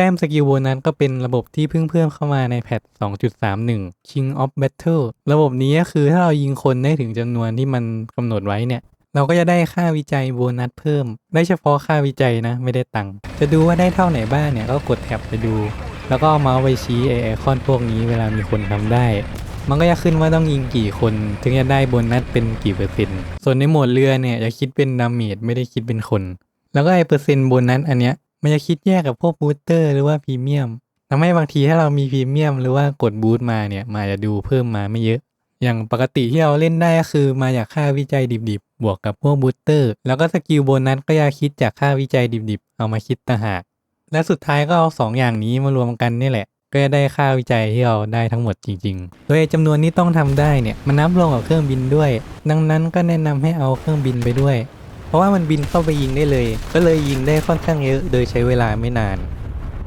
แต้มสกิลโบนัสก็เป็นระบบที่เพิ่งเพิ่มเข้ามาในแพท 2.31 King of Battle ระบบนี้ก็คือถ้าเรายิงคนได้ถึงจำนวนที่มันกำหนดไว้เนี่ย เราก็จะได้ค่าวิจัยโบนัสเพิ่ม ได้เฉพาะค่าวิจัยนะ ไม่ได้ตังค์ จะดูว่าได้เท่าไหนบ้างเนี่ย ก็กดแท็บไปดู แล้วก็เอาเมาส์ไปชี้ไอไอคอนพวกนี้เวลามีคนทำได้ มันก็จะขึ้นว่าต้องยิงกี่คน ถึงจะได้โบนัสเป็นกี่เปอร์เซ็นต์ ส่วนในโหมดเรือเนี่ยจะคิดเป็นดาเมจไม่ได้คิดเป็นคน แล้วก็ไอเปอร์เซ็นต์โบนัสอันเนี้ย มันจะคิดแยกกับพวกบูสเตอร์ หรือว่าพรีเมียมทำให้บางทีถ้าเรามีพรีเมียมหรือว่ากดบูสต์มาเนี่ยมาจะดูเพิ่มมาไม่เยอะ อย่างปกติที่เราเล่นได้ก็คือมาจากค่าวิจัยดิบๆ บวกกับพวกบูสเตอร์ แล้วก็สกิลโบนัสก็จะคิดจากค่าวิจัยดิบๆ เอามาคิดต่างหาก และสุดท้ายก็เอาสองอย่างนี้มารวมกันนี่แหละ ก็จะได้ค่าวิจัยที่เราได้ทั้งหมดจริงๆ โดยจำนวนที่ต้องทำได้เนี่ยมันนับรวมกับเครื่องบินด้วย ดังนั้นก็แนะนำให้เอาเครื่องบินไปด้วย เพราะว่ามันบินเข้าไปยิงได้เลย ก็เลยยิงได้ค่อนข้างเยอะ โดยใช้เวลาไม่นาน